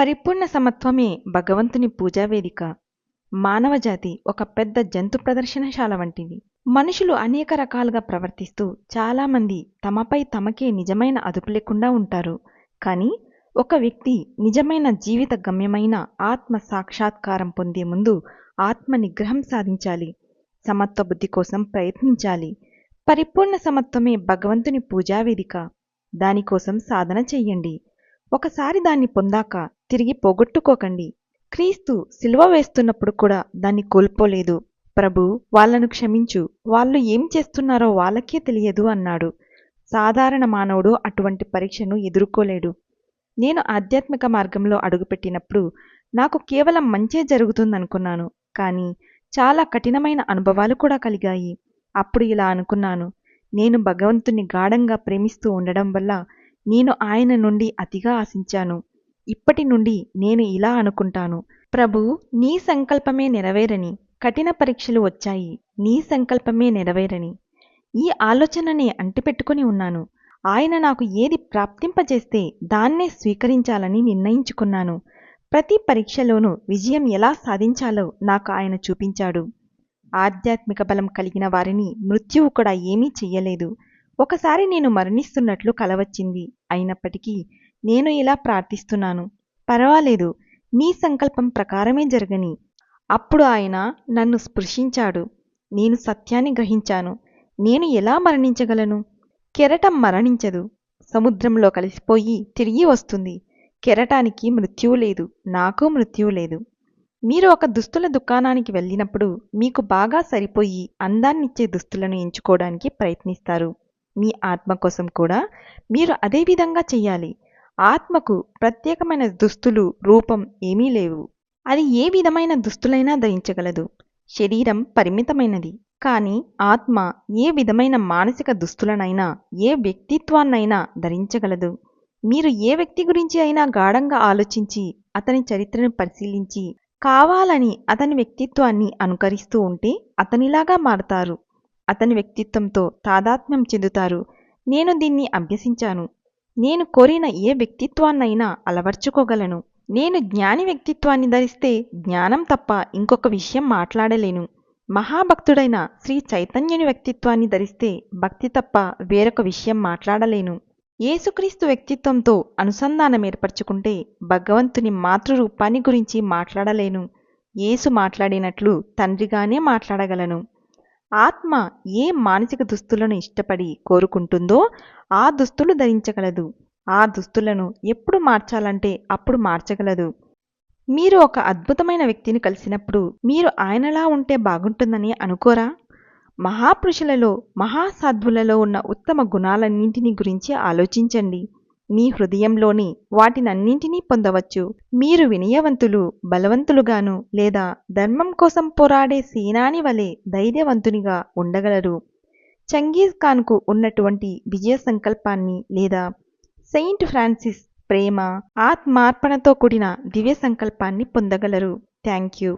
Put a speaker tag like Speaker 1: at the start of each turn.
Speaker 1: పరిపూర్ణ సమత్వమే భగవంతుని పూజావేదిక మానవజాతి ఒక పెద్ద జంతు ప్రదర్శనశాల వంటిది. మనుషులు అనేక రకాలుగా ప్రవర్తిస్తూ చాలామంది తమపై తమకే నిజమైన అదుపు లేకుండా ఉంటారు. కానీ ఒక వ్యక్తి నిజమైన జీవిత గమ్యమైన ఆత్మ సాక్షాత్కారం పొందే ముందు ఆత్మ నిగ్రహం సాధించాలి. సమత్వ బుద్ధి కోసం ప్రయత్నించాలి. పరిపూర్ణ సమత్వమే భగవంతుని పూజావేదిక దానికోసం సాధన చెయ్యండి. ఒకసారి దాన్ని పొందాక తిరిగి పోగొట్టుకోకండి. క్రీస్తు సిలువ వేస్తున్నప్పుడు కూడా దాన్ని కోల్పోలేదు. ప్రభు వాళ్ళను క్షమించు. వాళ్ళు ఏం చేస్తున్నారో వాళ్ళకే తెలియదు అన్నాడు. సాధారణ మానవుడు అటువంటి పరీక్షను ఎదుర్కోలేడు. నేను ఆధ్యాత్మిక మార్గంలో అడుగుపెట్టినప్పుడు నాకు కేవలం మంచే జరుగుతుందనుకున్నాను. కానీ చాలా కఠినమైన అనుభవాలు కూడా కలిగాయి. అప్పుడు ఇలా అనుకున్నాను. నేను భగవంతుని గాఢంగా ప్రేమిస్తూ ఉండడం వల్ల నేను ఆయన నుండి అతిగా ఆశించాను. ఇప్పటి నుండి నేను ఇలా అనుకుంటాను. ప్రభు నీ సంకల్పమే నెరవేరని కఠిన పరీక్షలు వచ్చాయి. నీ సంకల్పమే నెరవేరని. ఈ ఆలోచనని అంటిపెట్టుకుని ఉన్నాను. ఆయన నాకు ఏది ప్రాప్తింపజేస్తే దాన్నే స్వీకరించాలని నిర్ణయించుకున్నాను. ప్రతి పరీక్షలోనూ విజయం ఎలా సాధించాలో నాకు ఆయన చూపించాడు. ఆధ్యాత్మిక బలం కలిగిన వారిని మృత్యువు కూడా ఏమీ చెయ్యలేదు. ఒకసారి నేను మరణిస్తున్నట్లు కలవచ్చింది. అయినప్పటికీ నేను ఇలా ప్రార్థిస్తున్నాను. పర్వాలేదు నీ సంకల్పం ప్రకారమే జరగని. అప్పుడు ఆయన నన్ను స్పృశించాడు. నేను సత్యాన్ని గ్రహించాను. నేను ఎలా మరణించగలను? కెరటం మరణించదు. సముద్రంలో కలిసిపోయి తిరిగి వస్తుంది. కెరటానికి మృత్యువు లేదు. నాకు మృత్యువు లేదు. మీరు ఒక దుస్తుల దుకాణానికి వెళ్ళినప్పుడు మీకు బాగా సరిపోయి అందాన్నిచ్చే దుస్తులను ఎంచుకోవడానికి ప్రయత్నిస్తారు. మీ ఆత్మ కోసం కూడా మీరు అదే విధంగా చెయ్యాలి. ఆత్మకు ప్రత్యేకమైన దుస్తులు రూపం ఏమీ లేవు. అది ఏ విధమైన దుస్తులైనా ధరించగలదు. శరీరం పరిమితమైనది. కానీ ఆత్మ ఏ విధమైన మానసిక దుస్తులనైనా ఏ వ్యక్తిత్వాన్నైనా ధరించగలదు. మీరు ఏ వ్యక్తి గురించి అయినా గాఢంగా ఆలోచించి అతని చరిత్రను పరిశీలించి కావాలని అతని వ్యక్తిత్వాన్ని అనుకరిస్తూ ఉంటే అతనిలాగా మారతారు. అతని వ్యక్తిత్వంతో తాదాత్మ్యం చెందుతారు. నేను దీన్ని అభ్యసించాను. నేను కోరిన ఏ వ్యక్తిత్వాన్నైనా అలవర్చుకోగలను. నేను జ్ఞాని వ్యక్తిత్వాన్ని ధరిస్తే జ్ఞానం తప్ప ఇంకొక విషయం మాట్లాడలేను. మహాభక్తుడైన శ్రీ చైతన్యుని వ్యక్తిత్వాన్ని ధరిస్తే భక్తి తప్ప వేరొక విషయం మాట్లాడలేను. యేసుక్రీస్తు వ్యక్తిత్వంతో అనుసంధానం ఏర్పరచుకుంటే భగవంతుని మాతృరూపాన్ని గురించి మాట్లాడలేను. యేసు మాట్లాడినట్లు తండ్రిగానే మాట్లాడగలను. ఆత్మ ఏ మానసిక దుస్తులను ఇష్టపడి కోరుకుంటుందో ఆ దుస్తులు ధరించగలదు. ఆ దుస్తులను ఎప్పుడు మార్చాలంటే అప్పుడు మార్చగలదు. మీరు ఒక అద్భుతమైన వ్యక్తిని కలిసినప్పుడు మీరు ఆయనలా ఉంటే బాగుంటుందని అనుకోరా? మహాపురుషులలో మహాసాధ్వులలో ఉన్న ఉత్తమ గుణాలన్నింటినీ గురించి ఆలోచించండి. మీ హృదయంలోని వాటినన్నింటినీ పొందవచ్చు. మీరు వినయవంతులు బలవంతులుగాను లేదా ధర్మం కోసం పోరాడే సేనాని వలె ధైర్యవంతునిగా ఉండగలరు. చంగీజ్ ఖాన్కు ఉన్నటువంటి విజయ సంకల్పాన్ని లేదా సెయింట్ ఫ్రాన్సిస్ ప్రేమ ఆత్మార్పణతో కూడిన దివ్య సంకల్పాన్ని పొందగలరు. Thank you.